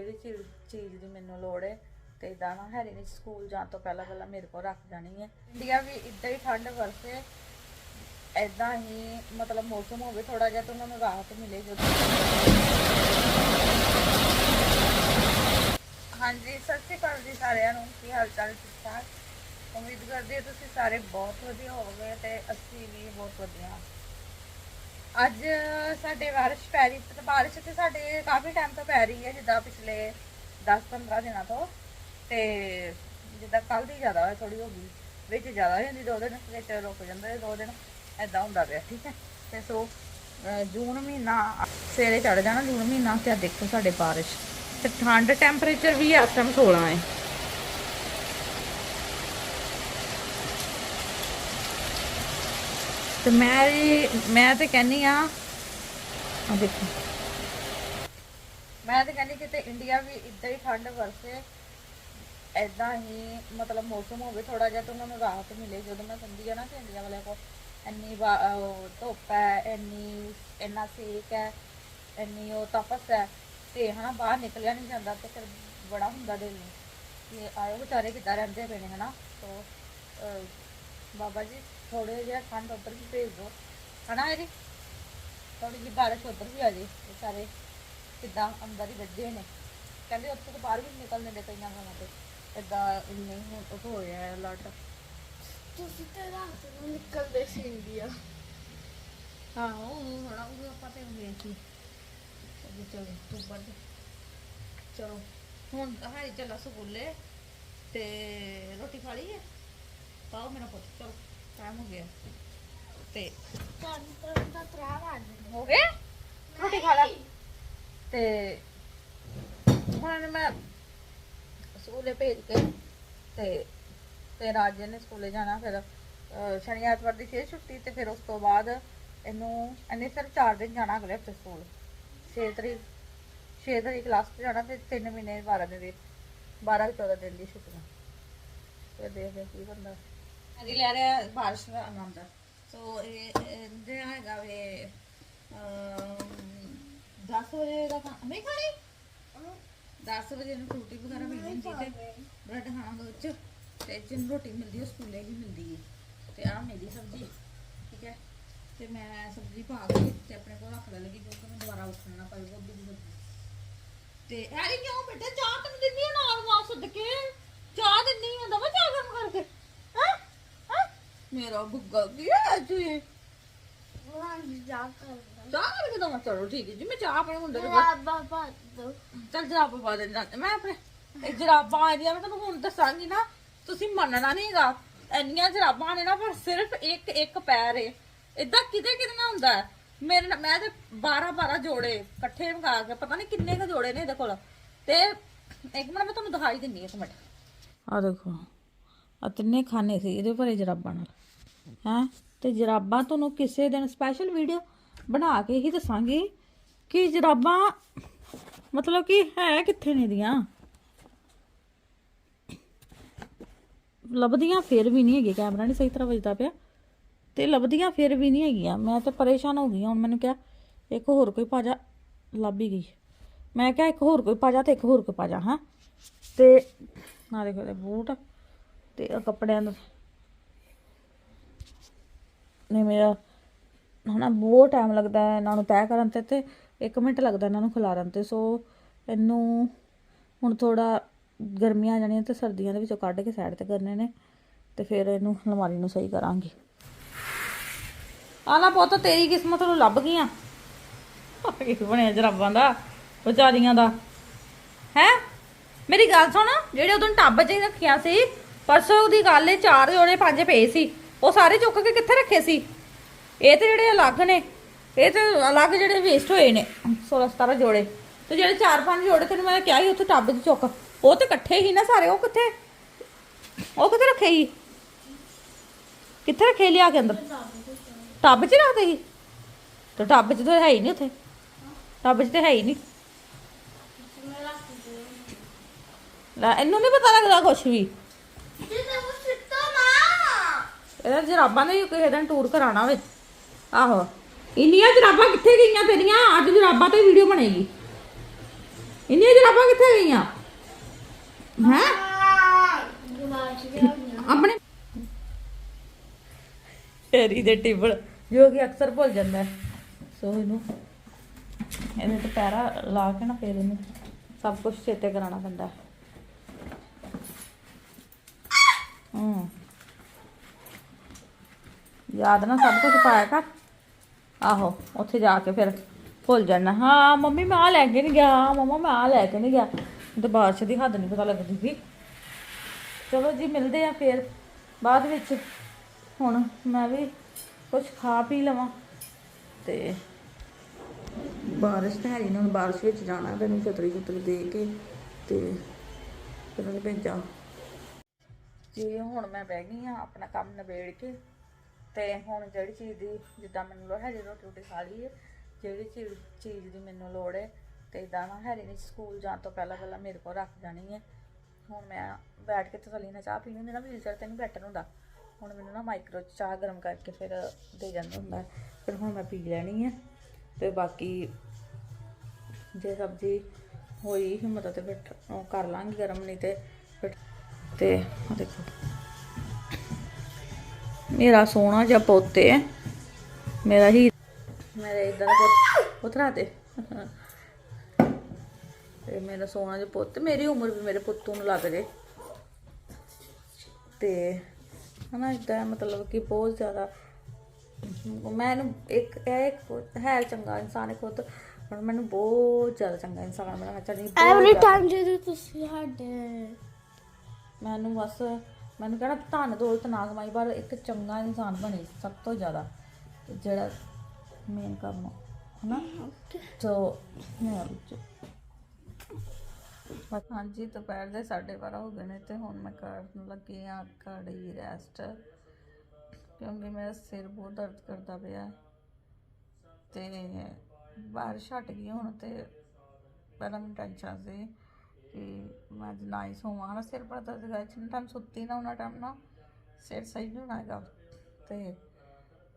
ਜਿਹੜੀ ਚੀਜ਼ ਚੀਜ਼ ਦੀ ਮੈਨੂੰ ਲੋੜ ਹੈ ਤੇ ਇਦਾਂ ਨਾ ਹੈਰੀ ਨੇ ਸਕੂਲ ਜਾਣ ਤੋਂ ਪਹਿਲਾਂ ਪਹਿਲਾਂ ਮੇਰੇ ਕੋਲ ਰੱਖ ਜਾਣੀ ਹੈ ਇੰਡੀਆ ਵੀ ਇਦਾਂ ਹੀ ਠੰਡ ਵਰਸੇ ਇਦਾਂ ਹੀ ਮਤਲਬ ਮੌਸਮ ਹੋਵੇ ਥੋੜਾ ਜਿਹਾ ਤਾਂ ਉਹਨਾਂ ਨੂੰ ਰਾਹਤ ਮਿਲੇ ਜਦੋਂ। ਹਾਂਜੀ, ਸਤਿ ਸ਼੍ਰੀ ਅਕਾਲ ਜੀ ਸਾਰਿਆਂ ਨੂੰ, ਕੀ ਹਾਲ ਚਾਲ ਠੀਕ ਠਾਕ ਉਮੀਦ ਕਰਦੇ ਹਾਂ ਤੁਸੀਂ ਸਾਰੇ ਬਹੁਤ ਵਧੀਆ ਹੋਵੋਗੇ ਤੇ ਅਸੀਂ ਵੀ ਬਹੁਤ ਵਧੀਆ। ਅੱਜ ਸਾਡੇ ਬਾਰਿਸ਼ ਪੈ ਰਹੀ ਤੇ ਬਾਰਿਸ਼ ਤੇ ਸਾਡੇ ਕਾਫੀ ਟਾਈਮ ਤੋਂ ਪੈ ਰਹੀ ਹੈ, ਜਿੱਦਾਂ ਪਿਛਲੇ 10-15 ਦਿਨਾਂ ਤੋਂ ਤੇ ਜਿੱਦਾਂ ਕੱਲ ਦੀ ਜ਼ਿਆਦਾ ਹੋਇਆ ਥੋੜੀ ਹੋ ਗਈ, ਵਿੱਚ ਜ਼ਿਆਦਾ ਹੋ ਜਾਂਦੀ ਦੋ ਦਿਨ ਵਿੱਚ ਰੁਕ ਜਾਂਦਾ ਦੋ ਦਿਨ ਐਦਾਂ ਹੁੰਦਾ ਪਿਆ, ਠੀਕ ਹੈ। ਤੇ ਸੋ ਜੂਨ ਮਹੀਨਾ, ਸਵੇਰੇ ਚੜ ਜਾਣਾ ਜੂਨ ਮਹੀਨਾ, ਤੇ ਆਹ ਦੇਖੋ ਸਾਡੇ ਬਾਰਿਸ਼, ਤੇ ਠੰਡ ਟੈਂਪਰੇਚਰ ਵੀ ਇਸ ਟਾਈਮ 16 ਹੈ। ਤੇ ਮੈਂ ਵੀ- ਮੈਂ ਤੇ ਕਹਿੰਨੀ ਆ ਆ ਦੇਖੋ। ਮੈਂ ਤੇ ਕਹਿੰਨੀ ਕਿਤੇ ਇੰਡੀਆ ਵੀ ਇਦਾਂ ਹੀ ਠੰਡ ਵਰਸੇ ਐਦਾਂ ਹੀ ਮਤਲਬ ਮੌਸਮ ਹੋਵੇ ਥੋੜਾ ਜਿਹਾ ਤਾਂ ਉਹਨਾਂ ਨੂੰ ਰਾਹਤ ਮਿਲੇ। ਜਦੋਂ ਮੈਂ ਸੁਣਦੀ ਆ ਨਾ ਕਿ ਇੰਡੀਆ ਵਾਲਿਆਂ ਕੋ ਇੰਨੀ ਬਾ- ਧੁੱਪ ਹੈ, ਇੰਨੀ, ਇੰਨਾ ਸੇਕ ਹੈ, ਇੰਨੀ ਉਹ ਤਪਸ ਹੈ, ਤੇ ਹਨਾ ਬਾਹਰ ਨਿਕਲਿਆ ਨਹੀਂ ਜਾਂਦਾ ਤੇ ਫਿਰ ਬੜਾ ਹੁੰਦਾ ਦਿਲ ਨੂੰ। ਕਿ ਆਏ ਵਿਚਾਰੇ ਕਿੱਦਾਂ ਰਹਿੰਦੇ ਪਏ ਨੇ ਹਨਾ, ਤੋ ਬਾਬਾ ਜੀ। ਥੋੜੇ ਜਿਹਾ ਠੰਡ ਉੱਧਰ ਵੀ ਭੇਜ ਦਿਓ। ਹਨਾ ਇਹਦੀ ਥੋੜੀ ਜਿਹੀ ਬਾਰਿਸ਼ ਉੱਧਰ ਵੀ ਆ ਜੇ ਵਿਚਾਰੇ ਕਿੱਦਾਂ ਅੰਦਰ ਹੀ ਵੱਜੇ ਨੇ। ਕਹਿੰਦੇ ਉੱਥੇ ਤਾਂ ਬਾਹਰ ਵੀ ਨੀ ਨਿਕਲਣ ਦਿੰਦੇ ਕਈਆਂ ਥਾਵਾਂ ਤੇ। ਇਦਾਂ ਨਹੀਂ ਉਹ ਹੋ ਰਿਹਾ ਹੈ ਅਲਰਟ ਤੁਸੀਂ ਤਾਂ ਰਾਤ ਨੂੰ ਨਿਕਲਦੇ ਸੀ ਇੰਡੀਆ। ਹਾਂ ਉਹ ਹੁਣ ਉਹ ਆਪਾਂ ਤੇ ਗਏ ਸੀ। ਚਲੋ ਚਲੋ ਤੂੰ ਵੱਧ ਚਲੋ ਹੁਣ ਹਾਈ ਚੱਲਾ ਸਕੂਲੇ ਤੇ ਰੋਟੀ ਖਾ ਲਈ ਹੈ? ਪਾਓ ਮੇਰਾ ਪੁੱਤ ਚਲੋ। ਟਾਈਮ ਹੋ ਗਿਆ। ਤੇ ਤਾਂ ਹੋ ਗਏ ਰੋਟੀ ਖਾ ਲੈ। ਤੇ ਹੁਣ ਇਹਨੂੰ ਮੈਂ ਸਕੂਲੇ ਭੇਜ ਕੇ ਤੇ ਤੇ ਰਾਜੇ ਨੇ ਸਕੂਲੇ ਜਾਣਾ ਫਿਰ ਸ਼ਨੀ ਐਤਵਾਰ ਦੀ ਫੇਰ ਛੁੱਟੀ ਤੇ ਫਿਰ ਉਸ ਤੋਂ ਬਾਅਦ ਇਹਨੂੰ ਇਹਨੇ ਸਿਰਫ 4 ਦਿਨ ਜਾਣਾ ਅਗਲੇ ਹਫ਼ਤੇ ਸਕੂਲ। 6 ਤਰੀਕ 6 ਤਰੀਕ ਲਾਸਟ ਜਾਣਾ ਤੇ 3 ਮਹੀਨੇ 12 ਦਿਨ ਦੀ 12 14 ਦਿਨ ਦੀ ਛੁੱਟੀਆਂ। ਫਿਰ ਦੇਖਦੇ ਕੀ ਬੰਦਾ ਅਜੀ ਲੈ ਰਿਹਾ ਬਾਰਿਸ਼ ਦਾ ਆਨੰਦ। ਸੋ ਇਹ ਜਿਹੜਾ ਹੈਗਾ ਵੇ 10 ਵਜੇ ਦਾ ਨਹੀਂ ਖਾਣੀ? 10 ਵਜੇ ਨੂੰ ਰੋਟੀ ਵਗੈਰਾ ਮਿਲ ਜਾਂਦੀ ਤੇ ਬ੍ਰੈਡ ਖਾਣਾ ਦੋ ਚ। ਤੇ ਜਿੰਨ ਰੋਟੀ ਮਿਲਦੀ ਉਹ ਸਕੂਲੇ ਹੀ ਮਿਲਦੀ ਹੈ। ਤੇ ਆਹ ਮੇਰੀ ਸਬਜ਼ੀ, ਠੀਕ ਹੈ? ਤੇ ਮੈਂ ਸਬਜ਼ੀ ਪਾ ਕੇ ਤੇ ਆਪਣੇ ਕੋਲ ਰੱਖ ਲੱਗੀ ਕਿਉਂਕਿ ਮੈਂ ਦੁਬਾਰਾ ਉੱਠਣਾ ਨਾ ਗੋਭੀ ਦੀ ਸਬਜ਼ੀ। ਤੇ ਹੈਰੀ ਕਿਉਂ ਬੇਟਾ, ਚਾਹ ਤੈਨੂੰ ਦਿੰਦੀ ਆ ਨਾਲ ਵਾਂ ਸੱਦ ਚਾਹ ਦਿੰਦੀ ਆ, ਦਵਾ ਚਾਹ ਗਰਮ ਕਰਕੇ? ਮੇਰਾ ਬੁੱਗਾ ਕੀ ਹੈ ਜੀ ਹਾਂ ਜਾ ਕਰਦਾ ਚਾਹ ਕਰਕੇ ਦਵਾ ਚਲੋ ਠੀਕ ਹੈ ਜੀ ਮੈਂ ਚਾਹ ਆਪਣੇ ਮੁੰਡੇ ਨੂੰ ਚੱਲ ਜਰਾਬਾਂ ਪਾ ਦੇ ਜਾਂਦੇ ਮੈਂ ਆਪਣੇ ਇਹ ਜਰਾਬਾਂ ਇਹਦੀਆਂ ਮੈਂ ਤੁਹਾਨੂੰ ਹੁਣ ਦੱਸਾਂਗੀ ਨਾ ਤੁਸੀਂ ਮੰਨਣਾ ਨਹੀਂਗਾ ਇੰਨੀਆਂ ਜਰਾਬਾਂ ਨੇ ਨਾ ਪਰ ਸਿਰਫ ਇੱਕ ਇੱਕ ਪੈਰ ਏ। ਇਦਾਂ ਕਿਤੇ ਕਿਤੇ ਨਾ ਹੁੰਦਾ ਹੈ। ਮੇਰੇ ਨਾਲ ਮੈਂ ਤੇ 12 12 ਜੋੜੇ ਇਕੱਠੇ ਮੰਗਾ ਕੇ ਪਤਾ ਨਹੀਂ ਕਿੰਨੇ ਕ ਜੋੜੇ ਨੇ ਇਹਦੇ ਕੋਲ। ਤੇ ਇੱਕ ਮਿੰਟ ਮੈਂ ਤੁਹਾਨੂੰ ਦਿਖਾਈ ਦਿੰਨੀ ਇੱਕ ਮਿੰਟ। ਆ ਦੇਖੋ। ਆ ਤਿੰਨੇ ਖਾਨੇ ਸੀ, ਇਹਦੇ ਭਰੇ ਜਰਾਬਾਂ ਨਾਲ। ਹੈ? ਤੇ ਜਰਾਬਾਂ ਤੁਹਾਨੂੰ ਕਿਸੇ ਦਿਨ ਸਪੈਸ਼ਲ ਵੀਡੀਓ ਬਣਾ ਕੇ ਹੀ ਦੱਸਾਂਗੀ ਕਿ ਜਰਾਬਾਂ ਮਤਲਬ ਕਿ ਹੈ ਕਿੱਥੇ ਨੇ ਦੀਆਂ? ਲੱਭਦੀਆਂ ਫਿਰ ਵੀ ਨਹੀਂ ਹੈਗੀ ਕੈਮਰਾ ਨਹੀਂ ਸਹੀ ਤਰ੍ਹਾਂ ਵੱਜਦਾ ਪਿਆ। ਤੇ ਲੱਭਦੀਆਂ ਫਿਰ ਵੀ ਨਹੀਂ ਹੈਗੀਆਂ। ਮੈਂ ਤਾਂ ਪਰੇਸ਼ਾਨ ਹੋ ਗਈ ਹਾਂ। ਹੁਣ ਮੈਨੂੰ ਕਿਹਾ, ਇੱਕ ਹੋਰ ਕੋਈ ਪਾਜਾ ਲੱਭ ਹੀ ਗਈ। ਮੈਂ ਕਿਹਾ, ਇੱਕ ਹੋਰ ਕੋਈ ਪਾਜਾ ਤੇ ਇੱਕ ਹੋਰ ਕੋਈ ਪਾਜਾ ਹਾਂ? ਤੇ ਆ ਦੇਖੋ ਇਹ ਬੂਟ। ਤੇ ਆਹ ਕੱਪੜਿਆਂ ਦਾ ਨੇ ਮੇਰਾ ਹਨਾ ਬਹੁਤ ਟਾਈਮ ਲੱਗਦਾ ਹੈ ਇਹਨਾਂ ਨੂੰ ਤੈਅ ਕਰਨ ਤੇ ਤੇ 1 ਮਿੰਟ ਲੱਗਦਾ ਇਹਨਾਂ ਨੂੰ ਖਿਲਾਰਨ ਤੇ। ਸੋ ਇਹਨੂੰ ਹੁਣ ਥੋੜਾ ਗਰਮੀਆਂ ਆ ਜਾਣੀਆਂ ਤੇ ਸਰਦੀਆਂ ਦੇ ਵਿੱਚੋਂ ਕੱਢ ਕੇ ਸਾਈਡ ਤੇ ਕਰਨੇ ਨੇ ਤੇ ਫਿਰ ਇਹਨੂੰ ਅਲਮਾਰੀ ਨੂੰ ਸਹੀ ਕਰਾਂਗੇ। ਆਲਾ ਪੁੱਤ, ਤੇਰੀ ਕਿਸਮਤ ਨੂੰ ਲੱਭ ਗਈਆਂ। ਕਿਸ ਬਣਿਆ ਜਰਾਬਾਂ ਦਾ, ਵਿਚਾਰੀਆਂ ਦਾ। ਹੈ? ਮੇਰੀ ਗੱਲ ਸੁਣ, ਜਿਹੜੇ ਉਦੋਂ ਟੱਬ 'ਚ ਹੀ ਰੱਖਿਆ ਸੀ ਪਰਸੋਂ ਦੀ ਗੱਲ ਏ, ਚਾਰ ਜੋੜੇ ਪੰਜ ਪਏ ਸੀ। ਉਹ ਸਾਰੇ ਚੁੱਕ ਕੇ ਕਿੱਥੇ ਰੱਖੇ ਸੀ? ਇਹ ਤੇ ਜਿਹੜੇ ਅਲੱਗ ਨੇ, ਇਹ ਤੇ ਅਲੱਗ ਜਿਹੜੇ ਵੇਸਟ ਹੋਏ ਨੇ 16 17 ਜੋੜੇ। ਤੇ ਜਿਹੜੇ ਚਾਰ ਪੰਜ ਜੋੜੇ ਤੈਨੂੰ ਮੈਂ ਕਿਹਾ ਸੀ, ਉੱਥੇ ਟੱਬ 'ਚ ਚੁੱਕ। ਉਹ ਤੇ ਇਕੱਠੇ ਹੀ ਨਾ ਸਾਰੇ, ਉਹ ਕਿੱਥੇ? ਉਹ ਕਿੱਥੇ ਰੱਖੇ ਸੀ? ਕਿੱਥੇ ਰੱਖੇ ਲਿਆ ਕੇ ਅੰਦਰ? ਟੱਬ 'ਚ ਰੱਖਦੇ ਸੀ? ਤੇ ਟੱਬ 'ਚ ਤਾਂ ਹੈ ਹੀ ਨਹੀਂ ਉੱਥੇ। ਟੱਬ 'ਚ ਤੇ ਹੈ ਹੀ ਨਹੀਂ। ਲੈ, ਇਹਨੂੰ ਨਹੀਂ ਪਤਾ ਲੱਗਦਾ ਕੁਛ ਵੀ। ਇਹਦਾ ਜਰਾਬਾਂ ਦੇ ਵੀ ਕਿਸੇ ਦਿਨ ਟੂਰ ਕਰਾਣਾ ਵੇ। ਆਹੋ। ਇੰਨੀਆਂ ਜਰਾਬਾਂ ਕਿੱਥੇ ਗਈਆਂ ਤੇਰੀਆਂ? ਅੱਜ ਜਰਾਬਾਂ ਤੇ ਵੀਡੀਓ ਬਣੇਗੀ। ਇੰਨੀਆਂ ਜਰਾਬਾਂ ਕਿੱਥੇ ਗਈਆਂ? ਹੈ? ਆਪਣੇ ਹੈਰੀ ਦੇ ਟੇਬਲ, ਜੋ ਕਿ ਅਕਸਰ ਭੁੱਲ ਜਾਂਦਾ। ਸੋ ਇਹਨੂੰ ਇਹਦੇ ਤੇ ਪੈਰਾ ਲਾ ਕੇ ਨਾ ਫੇਰ ਇਹਨੂੰ ਸਭ ਕੁਝ ਚੇਤੇ ਕਰਾਉਣਾ ਪੈਂਦਾ। ਹੂੰ। ਯਾਦ ਨਾ ਸਭ ਕੁਝ ਪਾਇਆ ਕਰ। ਆਹੋ, ਉੱਥੇ ਜਾ ਕੇ ਫਿਰ ਭੁੱਲ ਜਾਣਾ। ਹਾਂ, ਮੰਮੀ, ਮੈਂ ਆ ਲੈ ਕੇ ਨਹੀਂ ਗਿਆ। ਮਮਾ, ਮੈਂ ਆ ਲੈ ਕੇ ਨਹੀਂ ਗਿਆ। ਤੇ ਬਾਰਿਸ਼ ਦੀ ਹੱਦ ਨਹੀਂ ਪਤਾ ਲੱਗਦੀ ਸੀ। ਚਲੋ ਜੀ, ਮਿਲਦੇ ਆ ਫੇਰ ਬਾਅਦ ਵਿੱਚ। ਹੁਣ ਮੈਂ ਵੀ ਕੁਝ ਖਾ ਪੀ ਲਵਾਂ। ਤੇ ਬਾਰਿਸ਼ ਤਾਂ ਹੈ ਹੀ ਨਹੀਂ ਹੁਣ ਬਾਰਿਸ਼ ਵਿੱਚ ਜਾਣਾ ਤੇ ਨੂੰ ਛਤਰੀ ਛਤਰੀ ਦੇ ਕੇ ਤੇ ਫਿਰ ਉਹਨੂੰ ਭੇਜਾਂ ਜੀ ਹੁਣ ਮੈਂ ਬਹਿ ਗਈ ਆ ਆਪਣਾ ਕੰਮ ਨਿਬੇੜ ਕੇ, ਤੇ ਹੁਣ ਜਿਹੜੀ ਚੀਜ਼ ਦੀ, ਜਿੱਦਾਂ ਮੈਨੂੰ ਲੋੜ ਹੈ ਰੋਟੀ ਰੋਟੀ ਖਾ ਲਈ ਹੈ ਜਿਹੜੀ ਚੀਜ਼ ਚੀਜ਼ ਦੀ ਮੈਨੂੰ ਲੋੜ ਹੈ ਤੇ ਇਦਾਂ ਨਾ ਹੈਰੀ ਨੇ ਸਕੂਲ ਜਾਣ ਤੋਂ ਪਹਿਲਾਂ ਪਹਿਲਾਂ ਮੇਰੇ ਕੋਲ ਰੱਖ ਜਾਣੀ ਹੈ ਹੁਣ ਮੈਂ ਬੈਠ ਕੇ ਤਸੱਲੀ ਨਾਲ ਚਾਹ ਪੀਣੀ ਹੁੰਦੀ ਨਾ ਵੀਲਚੇਅਰ ਤੇ ਨਹੀਂ ਬੈਠਣ ਹੁੰਦਾ। ਹੁਣ ਮੈਨੂੰ ਨਾ ਮਾਈਕਰੋ 'ਚ ਚਾਹ ਗਰਮ ਕਰਕੇ ਫਿਰ ਦੇ ਜਾਂਦਾ ਹੁੰਦਾ। ਫਿਰ ਹੁਣ ਮੈਂ ਪੀ ਲੈਣੀ ਹੈ ਤੇ ਬਾਕੀ ਜੇ ਸਬਜ਼ੀ ਹੋਈ, ਹਿੰਮਤ ਤੇ ਫਿਰ ਉਹ ਕਰ ਲਾਂਗੀ ਗਰਮ, ਨਹੀਂ ਤੇ ਤੇ ਦੇਖੋ। ਮੇਰਾ ਸੋਹਣਾ ਜਿਹਾ ਪੋਤੇ ਹੈ ਮੇਰਾ ਹੀ ਮੇਰੇ ਇਦਾਂ ਦਾ ਪੁੱਤ ਉਤਰਾ ਦੇ। ਤੇ ਮੇਰਾ ਸੋਹਣਾ ਜਿਹਾ ਪੁੱਤ ਮੇਰੀ ਉਮਰ ਵੀ ਮੇਰੇ ਪੁੱਤੂ ਨੂੰ ਲੱਗ ਜੇ। ਤੇ ਹਨਾ ਇਦਾਂ ਮਤਲਬ ਕਿ ਬਹੁਤ ਜ਼ਿਆਦਾ ਮੈਂ ਇਹਨੂੰ ਇੱਕ ਇਹ ਇੱਕ ਹੈ ਚੰਗਾ ਇਨਸਾਨ ਹੈ ਖੁਦ ਪਰ ਮੈਨੂੰ ਬਹੁਤ ਜ਼ਿਆਦਾ ਚੰਗਾ ਇਨਸਾਨ ਬਣਾਉਣਾ ਚਾਹੁੰਦੀ। ਐਵਰੀ। ਟਾਈਮ ਜਦੋਂ ਤੁਸੀਂ ਸਾਡੇ ਮੈਨੂੰ ਬਸ ਮੈਨੂੰ ਕਹਿਣਾ ਧਨ ਦੌਲਤ ਨਾ ਕਮਾਈ ਪਰ ਇੱਕ ਚੰਗਾ ਇਨਸਾਨ ਬਣੇ ਸਭ ਤੋਂ ਜ਼ਿਆਦਾ ਜਿਹੜਾ ਮੇਨ ਕੰਮ ਆ, ਹਨਾ ਤੋ ਮੈਂ ਬਸ ਹਾਂਜੀ ਦੁਪਹਿਰ ਦੇ 12:30 ਹੋ ਗਏ ਨੇ ਤੇ ਹੁਣ ਮੈਂ ਕਰਨ ਲੱਗੀ ਆ ਘੜੀ ਰੈਸਟ ਕਿਉਂਕਿ ਮੇਰਾ ਸਿਰ ਬਹੁਤ ਦਰਦ ਕਰਦਾ ਪਿਆ ਹੈ। ਤੇ ਬਾਰਿਸ਼ ਹਟ ਗਈ ਹੁਣ ਤੇ ਪਹਿਲਾਂ ਮੈਨੂੰ ਟੈਨਸ਼ਨ ਸੀ ਕਿ ਮੈਂ ਅੱਜ ਨਾ ਹੀ ਸੋਵਾਂ ਨਾ ਸਿਰ ਬੜਾ ਦਰਦ ਕਰ ਜਿੰਨਾ ਟਾਈਮ ਸੁੱਤੀ ਨਾ ਉਹਨਾਂ ਟਾਈਮ ਨਾ ਸਿਰ ਸਹੀ ਨਹੀਂ ਹੋਣਾ ਹੈਗਾ ਤੇ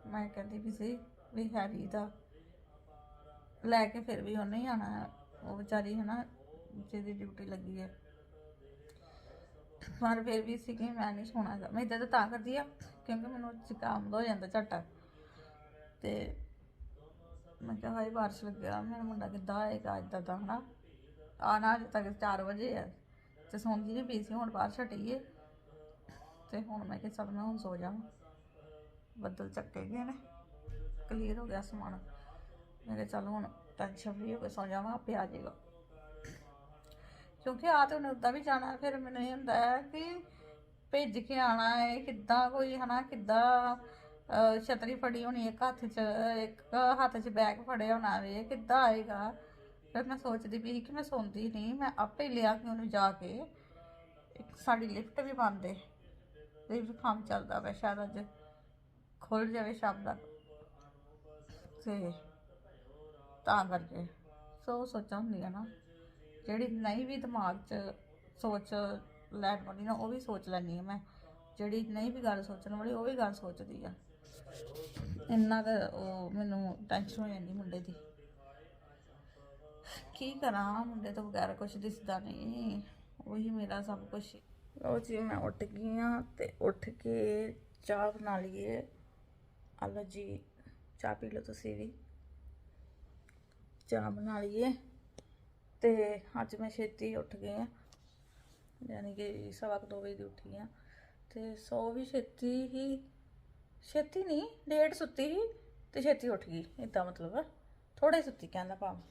ਮੈਂ ਕਹਿੰਦੀ ਵੀ ਸੀ ਵੀ ਹੈਰੀ ਦਾ ਲੈ ਕੇ ਫਿਰ ਵੀ ਉਹਨੇ ਹੀ ਆਣਾ ਉਹ ਵਿਚਾਰੀ ਹੈ ਨਾ ਜਿਹਦੀ ਡਿਊਟੀ ਲੱਗੀ ਹੈ ਪਰ ਫਿਰ ਵੀ ਸੀ ਕਿ ਮੈਂ ਨਹੀਂ ਸੋਣਾ ਹੈਗਾ ਮੈਂ ਇਦਾਂ ਤਾਂ ਤਾਂ ਕਰਦੀ ਆ ਕਿਉਂਕਿ ਮੈਨੂੰ ਜ਼ੁਕਾਮ ਹੋ ਜਾਂਦਾ ਝਟਾ ਤੇ ਮੈਂ ਕਿਹਾ ਹਾਏ ਬਾਰਿਸ਼ ਲੱਗਿਆ ਮੇਰਾ ਮੁੰਡਾ ਕਿੱਦਾਂ ਆਏਗਾ ਇਦਾਂ ਦਾ ਹਨਾ ਆਣਾ ਅਜੇ ਤੱਕ 4 ਵਜੇ ਆ। ਤੇ ਸੌਂਦੀ ਨਹੀਂ ਪਈ ਸੀ ਹੁਣ ਬਾਹਰ ਛਟੀਏ ਤੇ ਹੁਣ ਮੈਂ ਕਿਹਾ ਚੱਲ ਮੈਂ ਹੁਣ ਸੋ ਜਾਵਾਂ। ਬੱਦਲ ਚੱਕੇ ਗਏ ਨੇ। ਕਲੀਅਰ ਹੋ ਗਿਆ ਸਮਾਨ। ਮੈਂ ਕਿਹਾ ਚੱਲ ਹੁਣ ਟੈਨਸ਼ਨ ਫਰੀ ਹੋ ਕੇ ਸੌ ਜਾਵਾਂ ਆਪੇ ਆ ਜਾਏਗਾ। ਕਿਉਂਕਿ ਆ ਤੇ ਉਹਨੇ ਉੱਦਾਂ ਵੀ ਜਾਣਾ ਫਿਰ ਮੈਨੂੰ ਇਹ ਹੁੰਦਾ ਹੈ ਕਿ ਭੇਜ ਕੇ ਆਣਾ ਹੈ ਕਿੱਦਾਂ ਕੋਈ ਹਨਾ ਕਿੱਦਾਂ ਅਹ, ਛਤਰੀ ਫੜੀ ਹੋਣੀ ਇੱਕ ਹੱਥ 'ਚ ਇੱਕ ਹੱਥ 'ਚ ਬੈਗ ਫੜਿਆ ਹੋਣਾ ਵੇ ਕਿੱਦਾਂ ਆਏਗਾ? ਫਿਰ ਮੈਂ ਸੋਚਦੀ ਪਈ ਕਿ ਮੈਂ ਸੌਂਦੀ ਨਹੀਂ, ਮੈਂ ਆਪੇ ਲਿਆ ਕਿ ਉਹਨੂੰ ਜਾ ਕੇ। ਇੱਕ ਸਾਡੀ ਲਿਫਟ ਵੀ ਬੰਦ ਹੈ ਵੀ ਕੰਮ ਚੱਲਦਾ ਪਿਆ ਸ਼ਾਇਦ ਅੱਜ। ਖੁੱਲ ਜਾਵੇ ਸ਼ਾਮ ਤੱਕ। ਤੇ ਤਾਂ ਕਰਕੇ। ਸੋ ਸੋਚਾਂ ਹੁੰਦੀਆਂ ਨਾ, ਜਿਹੜੀ ਨਹੀਂ ਵੀ ਦਿਮਾਗ 'ਚ ਸੋਚ ਲੈਣ ਵਾਲੀ ਨਾ, ਉਹ ਵੀ ਸੋਚ ਲੈਂਦੀ ਹਾਂ ਮੈਂ। ਜਿਹੜੀ ਨਹੀਂ ਵੀ ਗੱਲ ਸੋਚਣ ਵਾਲੀ, ਉਹ ਵੀ ਗੱਲ ਸੋਚਦੀ ਆ। ਇੰਨਾ ਕੁ ਉਹ ਮੈਨੂੰ ਟੈਨਸ਼ਨ ਹੋ ਜਾਂਦੀ ਮੁੰਡੇ ਦੀ। ਕੀ ਕਰਾਂ, ਮੁੰਡੇ ਤੋਂ ਬਗੈਰ ਕੁਝ ਦਿਸਦਾ ਨਹੀਂ, ਉਹੀ ਮੇਰਾ ਸਭ ਕੁਝ ਲੋ ਜੀ, ਮੈਂ ਉੱਠ ਗਈ ਆ ਤੇ ਉੱਠ ਕੇ ਚਾਹ ਬਣਾ ਲਈਏ। ਆਲੋ ਜੀ, ਚਾਹ ਪੀ ਲਓ ਤੁਸੀਂ ਵੀ। ਚਾਹ ਬਣਾ ਲਈਏ ਤੇ ਅੱਜ ਮੈਂ ਛੇਤੀ ਉੱਠ ਗਈ ਆ ਯਾਨੀ ਕਿ ਸਵਾ ਕੁ ਦੋ ਵਜੇ ਦੀ ਉੱਠੀ ਆ ਤੇ ਸੋ ਵੀ ਛੇਤੀ ਹੀ, ਛੇਤੀ ਨਹੀਂ ਲੇਟ ਸੁੱਤੀ ਹੀ ਤੇ ਛੇਤੀ ਉੱਠ ਗਈ। ਇਦਾਂ ਮਤਲਬ ਥੋੜੇ ਸੁੱਤੀ ਕਹਿੰਦਾ ਭਾਵ।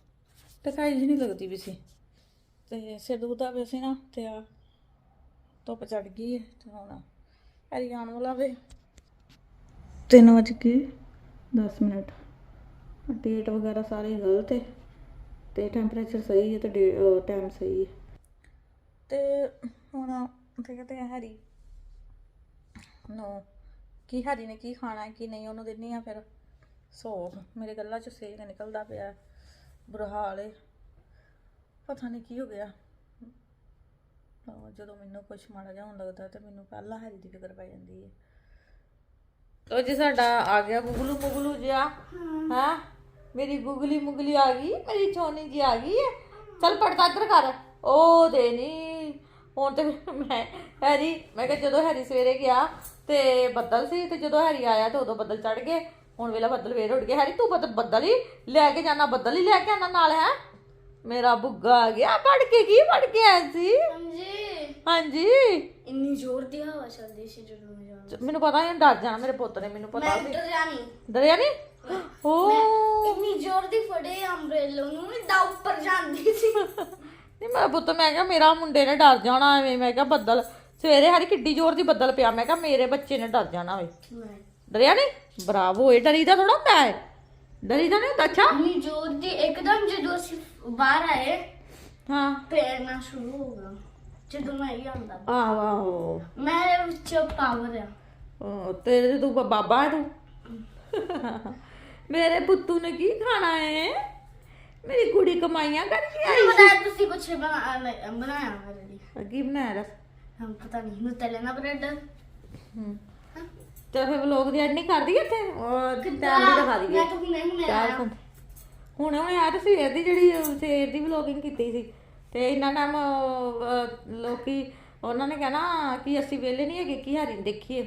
ਤੇ ਕਾਈ ਜਿਹੀ ਨਹੀਂ ਲੱਗਦੀ ਵੀ ਸੀ। ਤੇ ਸਿਰ ਦੁਖਦਾ ਪਿਆ ਸੀ ਨਾ, ਤੇ ਆ ਧੁੱਪ ਚੜ ਗਈ ਹੈ ਤੇ ਹੁਣ ਹਰੀ ਆਉਣ ਵਾਲਾ ਵੇ। 3 ਵਜੇ ਕੇ 10 ਮਿੰਟ। ਡੇਟ ਵਗੈਰਾ ਸਾਰੇ ਗਲਤ ਹੈ ਤੇ ਟੈਂਪਰੇਚਰ ਸਹੀ ਹੈ ਤੇ ਟਾਈਮ ਸਹੀ ਹੈ ਤੇ ਹੁਣ ਦੇਖਦੇ ਆ ਹਰੀ ਨੂੰ ਕੀ ਹਰੀ ਨੇ ਕੀ ਖਾਣਾ, ਕੀ ਨਹੀਂ ਉਹਨੂੰ ਦਿੰਨੀ ਆ ਫਿਰ। ਸੋ ਮੇਰੇ ਗੱਲਾਂ ਚ ਸੇਕ ਨਿਕਲਦਾ ਪਿਆ। ਬੁਰਾ ਹਾਲ ਹੈ ਪਤਾ ਨਹੀਂ ਕੀ ਹੋ ਗਿਆ। ਤਾਂ ਜਦੋਂ ਮੈਨੂੰ ਕੁਝ ਮਾੜਾ ਜਿਹਾ ਹੋਣ ਲੱਗਦਾ ਤੇ ਮੈਨੂੰ ਪਹਿਲਾਂ ਹਰੀ ਦੀ ਫਿਕਰ ਪੈ ਜਾਂਦੀ ਹੈ ਲੋ ਜੀ ਸਾਡਾ ਆ ਗਿਆ ਗੁਗਲੂ ਮੁਗਲੂ ਜਿਹਾ। ਹਾਂ। ਮੇਰੀ ਗੁਗਲੀ ਮੁਗਲੀ ਆ ਗਈ ਮੇਰੀ ਚੋਨੀ ਜੀ ਆ ਗਈ ਹੈ ਚੱਲ ਪੜਤਾ ਇੱਧਰ ਕਰ। ਉਹ ਦੇ ਨੀ। ਹੁਣ ਤੇ ਮੈਂ ਹੈਰੀ ਮੈਂ ਕਿਹਾ ਜਦੋਂ ਹੈਰੀ ਸਵੇਰੇ ਗਿਆ ਤੇ ਬੱਦਲ ਸੀ ਤੇ ਜਦੋਂ ਹੈਰੀ ਆਇਆ ਤੇ ਉਦੋਂ ਬੱਦਲ ਚੜ ਗਏ। ਹੁਣ ਵੇਲਾ ਬੱਦਲ ਵੇਰ ਉੱਡ ਗਏ ਹੈਰੀ ਤੂੰ ਬੱਦਲ ਬੱਦਲ ਹੀ ਲੈ ਕੇ ਜਾਣਾ ਬੱਦਲ ਹੀ ਲੈ ਕੇ ਆਣਾ ਨਾਲ ਹੈ? ਮੇਰਾ ਬੁੱਗਾ ਆ ਗਿਆ। ਪੜ ਕੇ ਕੀ ਪੜ ਕੇ ਆਇਆ ਸੀ? ਹਾਂਜੀ। ਹਾਂਜੀ। ਇੰਨੀ ਜ਼ੋਰ ਦੀ ਹਵਾ ਚੱਲਦੀ ਸੀ ਜਦੋਂ ਮੈਂ ਜਾਣਾ ਮੈਨੂੰ ਪਤਾ ਨਹੀਂ ਡਰ ਜਾਣਾ ਮੇਰੇ ਪੁੱਤ ਨੇ ਮੈਨੂੰ ਪਤਾ ਮੈਂ ਸੀ ਡਰਿਆ ਨਹੀਂ ਡਰਿਆ ਨਹੀਂ ਓ। ਇੰਨੀ ਜ਼ੋਰ ਦੀ ਫੜੇ ਅੰਬ੍ਰੇਲੋ ਨੂੰ ਦਾ ਉੱਪਰ ਜਾਂਦੀ ਸੀ। ਨਹੀਂ ਮੇਰਾ ਪੁੱਤ ਮੈਂ ਕਿਹਾ ਮੇਰਾ ਮੁੰਡੇ ਨੇ ਡਰ ਜਾਣਾ ਐਵੇਂ ਮੈਂ ਕਿਹਾ ਬੱਦਲ। ਸਵੇਰੇ ਹਰੀ ਕਿੱਡੀ ਜ਼ੋਰ ਦੀ ਬੱਦਲ ਪਿਆ ਮੈਂ ਕਿਹਾ ਮੇਰੇ ਬੱਚੇ ਨੇ ਡਰ ਜਾਣਾ ਵੇ। ਮੈਂ ਡਰਿਆ ਨਹੀਂ? ਬਰਾਵੋ ਇਹ ਡਰੀਦਾ ਥੋੜਾ ਹੁੰਦਾ ਹੈ। ਡਰੀਦਾ ਨਹੀਂ ਹੁੰਦਾ? ਅੱਛਾ। ਇੰਨੀ ਜ਼ੋਰ ਦੀ ਇੱਕਦਮ ਜਦੋਂ ਅਸੀਂ ਬਾਹਰ ਆਏ ਹਾਂ। ਪੈਰਨਾ ਸ਼ੁਰੂ ਹੋ ਗਿਆ। ਜਦੋਂ ਮੈਂ ਹੀ ਆਂਦਾ ਆਹੋ ਆਹੋ। ਮੇਰੇ ਵਿੱਚ ਪਾਵਰ ਆ ਉਹ ਤੇਰੇ ਤੂੰ ਬ- ਬਾਬਾ ਹੈ ਤੂੰ? ਮੇਰੇ ਪੁੱਤੂ ਨੇ ਕੀ ਖਾਣਾ ਹੈ? ਮੇਰੀ ਕੁੜੀ ਕਮਾਈਆਂ ਕਰਕੇ ਆਈ ਮੈਨੂੰ ਪਤਾ ਹੈ ਤੁਸੀਂ ਕੁਝ ਬਣਾ ਬਣਾਇਆ ਮੇਰੇ ਕੀ ਬਣਾਇਆ ਦੱਸ ਹਮ ਪਤਾ ਨਹੀਂ ਨੁਤੇਲੇ ਨਾ ਬ੍ਰੈਡ। ਹੂੰ ਤੇ ਫਿਰ ਵਲੋਗ ਦੀ ਐਡ ਨਹੀਂ ਕਰਦੀ ਇੱਥੇ? ਉਹ ਟਾਈਮ ਦੀ ਦਿਖਾ ਦਈਏ। ਮੈਂ ਤਾਂ ਹੁਣੇ ਹੁਣੇ ਆਇਆ ਹੁਣ ਉਹਨੇ ਆ ਤੇ ਸਵੇਰ ਦੀ ਜਿਹੜੀ ਸਵੇਰ ਦੀ ਵਲੋਗਿੰਗ ਕੀਤੀ ਸੀ। ਤੇ ਇੰਨਾ ਟਾਈਮ ਲੋਕੀ ਉਹਨਾਂ ਨੇ ਕਹਿਣਾ ਕਿ ਅਸੀਂ ਵਿਹਲੇ ਨਹੀਂ ਹੈਗੇ ਕੀ ਹਾਰੀ ਦੇਖੀਏ।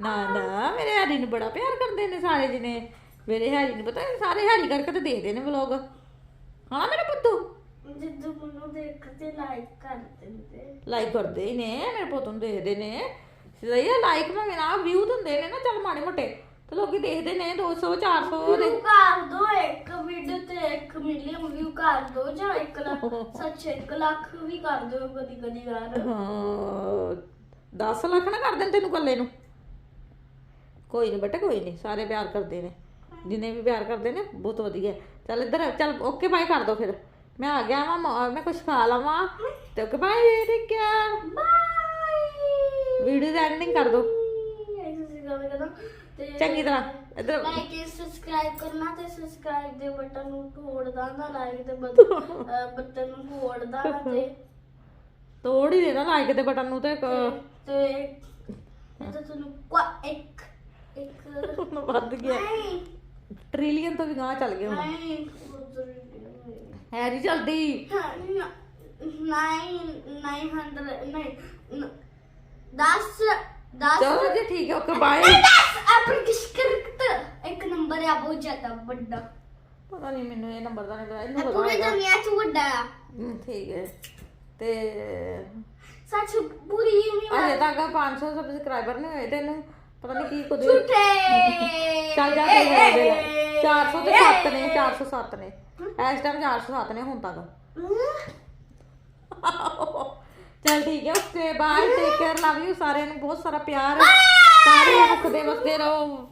ਨਾ ਨਾ ਮੇਰੇ ਹਾਰੀ ਨੂੰ ਬੜਾ ਪਿਆਰ ਕਰਦੇ ਨੇ ਸਾਰੇ ਜਣੇ। ਮੇਰੇ ਹਾਰੀ ਨੂੰ ਪਤਾ ਸਾਰੇ ਹਾਰੀ ਕਰਕੇ ਤੇ ਦੇਖਦੇ ਨੇ ਵਲੋਗ ਹਾਂ ਮੇਰੇ ਪੁੱਤੂ? ਜਦੋਂ ਮੈਨੂੰ ਦੇਖਦੇ ਲਾਈਕ ਕਰ ਦਿੰਦੇ। ਲਾਈਕ ਕਰਦੇ ਹੀ ਨੇ ਮੇਰੇ ਪੁੱਤ ਨੂੰ ਦੇਖਦੇ ਨੇ। ਸਹੀ ਆ ਲਾਈਕ ਮੈਂ ਮੇਰਾ ਵਿਊ ਦਿੰਦੇ ਨੇ ਨਾ ਚੱਲ ਮਾੜੇ ਮੋਟੇ। ਤੇ ਲੋਕੀ ਦੇਖਦੇ ਨੇ 200 400 ਦੇ। ਵਿਊ ਕਰ ਦੋ ਇੱਕ ਵੀਡੀਓ ਤੇ 1 ਮਿਲੀਅਨ ਵਿਊ ਕਰ ਦੋ ਜਾਂ 1 ਲੱਖ ਸੱਚ 1 ਲੱਖ ਵੀ ਕਰ ਦਿਓ ਕਦੀ ਕਦੀ ਯਾਰ ਹਾਂ 10 ਲੱਖ ਨਾ ਕਰ ਦੇਣ ਤੈਨੂੰ ਕੱਲੇ ਨੂੰ। ਕੋਈ ਨਹੀਂ ਬੇਟਾ ਕੋਈ ਨਹੀਂ ਸਾਰੇ ਪਿਆਰ ਕਰਦੇ ਨੇ। ਜਿੰਨੇ ਵੀ ਪਿਆਰ ਕਰਦੇ ਨੇ ਬਹੁਤ ਵਧੀਆ। ਚੱਲ ਇੱਧਰ ਚੱਲ ਓਕੇ ਬਾਏ ਕਰ ਦੋ ਫਿਰ। ਮੈਂ ਆ ਗਿਆ ਵਾਂ ਮੈਂ ਕੁਝ ਖਾ ਲਵਾਂ। ਤੇ ਓਕੇ ਬਾਏ ਠੀਕ ਹੈ ਬਾਏ ਵੀਡੀਓ ਦੀ ਐਂਡਿੰਗ ਕਰ ਦੋ। ਚੰਗੀ ਤਰ੍ਹਾਂ ਇੱਧਰ ਲਾਈਕ ਤੇ ਸਬਸਕ੍ਰਾਈਬ ਕਰਨਾ ਤੇ ਸਬਸਕ੍ਰਾਈਬ ਦੇ ਬਟਨ ਨੂੰ ਤੋੜਦਾ ਨਾ ਲਾਈਕ ਦੇ ਬਟਨ ਨੂੰ ਤੋੜਦਾ ਨਾ ਤੇ। ਤੋੜ ਹੀ ਦੇਣਾ ਲਾਈਕ ਦੇ ਬਟਨ ਨੂੰ ਤੇ ਕ- ਤੇ ਤੁਹਾਨੂੰ ਕੁਆ ਇੱਕ ਇੱਕ ਵੱਧ ਗਿਆ। ਟ੍ਰਿਲੀਅਨ ਤੋਂ ਵੀ ਗਾਂ ਚੱਲ ਗਏ ਹੁਣ। ਨਹੀਂ ਜਲਦੀ ਹੰਡਰਡ ਨਹੀਂ ਦਸ ਦਸ। ਚਲੋ ਜੀ ਠੀਕ ਹੈ ਓਕੇ ਬਾਏ ਆਪਰ ਕਿਸ ਕਰਕਟ ਇੱਕ ਨੰਬਰ ਆ ਬਹੁਤ ਜ਼ਿਆਦਾ ਵੱਡਾ। ਪਤਾ ਨਹੀਂ ਮੈਨੂੰ ਇਹ ਨੰਬਰ ਦਾ ਨਹੀਂ ਪਤਾ ਇਹਨੂੰ ਇਹ ਪਤਾ ਪੂਰੀ ਹੋਏਗਾ ਦੁਨੀਆ 'ਚ ਵੱਡਾ ਆ। ਹਮ, ਠੀਕ ਹੈ। ਤੇ ਸੱਚ ਪੂਰੀ ਅਜੇ ਤੱਕ 500 ਸਬਸਕ੍ਰਾਈਬਰ ਨਹੀਂ ਹੋਏ ਤੈਨੂੰ ਪਤਾ ਨਹੀਂ ਕੀ ਕੁਝ ਝੂਠੇ! ਚੱਲ ਜਾ ਲੈ, ਦੇ। ਲੈ। 400 ਤੇ 7 ਨੇ 407 ਨੇ। ਇਸ ਟਾਈਮ 407 ਨੇ ਹੁਣ ਤੱਕ। ਚਲ ਠੀਕ ਹੈ okay bye take care love you ਸਾਰਿਆਂ ਨੂੰ ਬਹੁਤ ਸਾਰਾ ਪਿਆਰ। ਸਾਰੇ ਹੱਸਦੇ ਵਸਦੇ ਰਹੋ।